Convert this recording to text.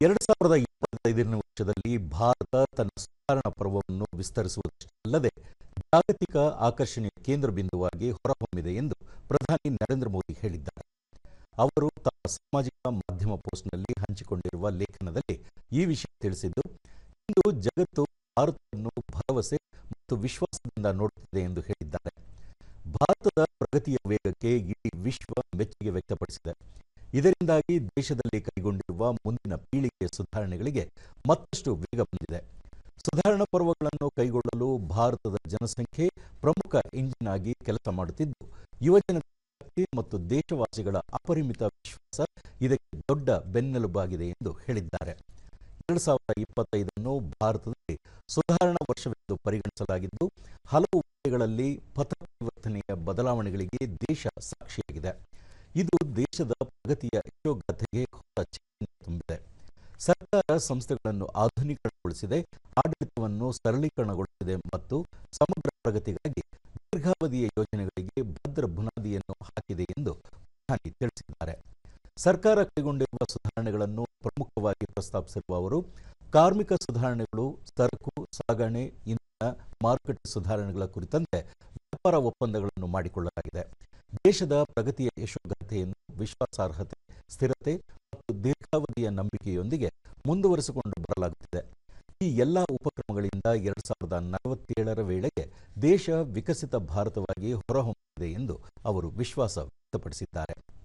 ಎರಡು ಸಾವಿರದ ಇಪ್ಪತ್ತೈದನೇ ವರ್ಷದಲ್ಲಿ ಭಾರತ ತನ್ನ ಸುಧಾರಣಾ ಪರ್ವವನ್ನು ವಿಸ್ತರಿಸುವುದಷ್ಟೇ ಅಲ್ಲದೆ ಜಾಗತಿಕ ಆಕರ್ಷಣೆಯ ಕೇಂದ್ರ ಬಿಂದುವಾಗಿ ಹೊರಹೊಮ್ಮಿದೆ ಎಂದು ಪ್ರಧಾನಿ ನರೇಂದ್ರ ಮೋದಿ ಹೇಳಿದ್ದಾರೆ. ಅವರು ತಮ್ಮ ಸಾಮಾಜಿಕ ಮಾಧ್ಯಮ ಪೋಸ್ಟ್ನಲ್ಲಿ ಹಂಚಿಕೊಂಡಿರುವ ಲೇಖನದಲ್ಲಿ ಈ ವಿಷಯ ತಿಳಿಸಿದ್ದು, ಇಂದು ಜಗತ್ತು ಭಾರತವನ್ನು ಭರವಸೆ ಮತ್ತು ವಿಶ್ವಾಸದಿಂದ ನೋಡುತ್ತಿದೆ ಎಂದು ಹೇಳಿದ್ದಾರೆ. ಭಾರತದ ಪ್ರಗತಿಯ ವೇಗಕ್ಕೆ ಇಡೀ ವಿಶ್ವ ಮೆಚ್ಚುಗೆ ವ್ಯಕ್ತಪಡಿಸಿದೆ. ಇದರಿಂದಾಗಿ ದೇಶದಲ್ಲಿ ಕೈಗೊಂಡಿರುವ ಮುಂದಿನ ಪೀಳಿಗೆ ಸುಧಾರಣೆಗಳಿಗೆ ಮತ್ತಷ್ಟು ವೇಗ ಬಂದಿದೆ. ಸುಧಾರಣಾ ಪರ್ವಗಳನ್ನು ಕೈಗೊಳ್ಳಲು ಭಾರತದ ಜನಸಂಖ್ಯೆ ಪ್ರಮುಖ ಇಂಜಿನ್ ಆಗಿ ಕೆಲಸ ಮಾಡುತ್ತಿದ್ದು ಯುವಜನ ಮತ್ತು ದೇಶವಾಸಿಗಳ ಅಪರಿಮಿತ ವಿಶ್ವಾಸ ಇದಕ್ಕೆ ದೊಡ್ಡ ಬೆನ್ನೆಲುಬಾಗಿದೆ ಎಂದು ಹೇಳಿದ್ದಾರೆ. ಎರಡು ಸಾವಿರದ ಇಪ್ಪತ್ತೈದನ್ನು ಭಾರತದಲ್ಲಿ ಸುಧಾರಣಾ ವರ್ಷವೆಂದು ಪರಿಗಣಿಸಲಾಗಿದ್ದು, ಹಲವು ವಲಯಗಳಲ್ಲಿ ಪಥ ಪರಿವರ್ತನೆಯ ಬದಲಾವಣೆಗಳಿಗೆ ದೇಶ ಸಾಕ್ಷಿಯಾಗಿದೆ. ಇದು ದೇಶದ ಪ್ರಗತಿಯ ಯಶೋಗಾಥೆಗೆ ಹೊಸ ತುಂಬಿದೆ. ಸರ್ಕಾರ ಸಂಸ್ಥೆಗಳನ್ನು ಆಧುನೀಕರಣಗೊಳಿಸಿದೆ, ಆಡಳಿತವನ್ನು ಸರಳೀಕರಣಗೊಳಿಸಿದೆ ಮತ್ತು ಸಮಗ್ರ ಪ್ರಗತಿಗಾಗಿ ದೀರ್ಘಾವಧಿಯ ಯೋಜನೆಗಳಿಗೆ ಭದ್ರ ಬುನಾದಿಯನ್ನು ಹಾಕಿದೆ ಎಂದು ಪ್ರಧಾನಿ ತಿಳಿಸಿದ್ದಾರೆ. ಸರ್ಕಾರ ಕೈಗೊಂಡಿರುವ ಸುಧಾರಣೆಗಳನ್ನು ಪ್ರಮುಖವಾಗಿ ಪ್ರಸ್ತಾಪಿಸಿರುವ ಅವರು, ಕಾರ್ಮಿಕ ಸುಧಾರಣೆಗಳು, ಸರಕು, ಸಾಗಣೆ, ಇಂಧನ, ಮಾರುಕಟ್ಟೆ ಸುಧಾರಣೆಗಳ ಕುರಿತಂತೆ ವ್ಯಾಪಾರ ಒಪ್ಪಂದಗಳನ್ನು ಮಾಡಿಕೊಳ್ಳಲಾಗಿದೆ. ದೇಶದ ಪ್ರಗತಿಯ ಯಶೋಗಾಥೆಯನ್ನು ವಿಶ್ವಾಸಾರ್ಹತೆ, ಸ್ಥಿರತೆ ಮತ್ತು ದೀರ್ಘಾವಧಿಯ ನಂಬಿಕೆಯೊಂದಿಗೆ ಮುಂದುವರೆಸಿಕೊಂಡು ಬರಲಾಗುತ್ತಿದೆ. ಈ ಎಲ್ಲ ಉಪಕ್ರಮಗಳಿಂದ ಎರಡು ಸಾವಿರದ ನಲವತ್ತೇಳರ ವೇಳೆಗೆ ದೇಶ ವಿಕಸಿತ ಭಾರತವಾಗಿ ಹೊರಹೊಮ್ಮಲಿದೆ ಎಂದು ಅವರು ವಿಶ್ವಾಸ ವ್ಯಕ್ತಪಡಿಸಿದ್ದಾರೆ.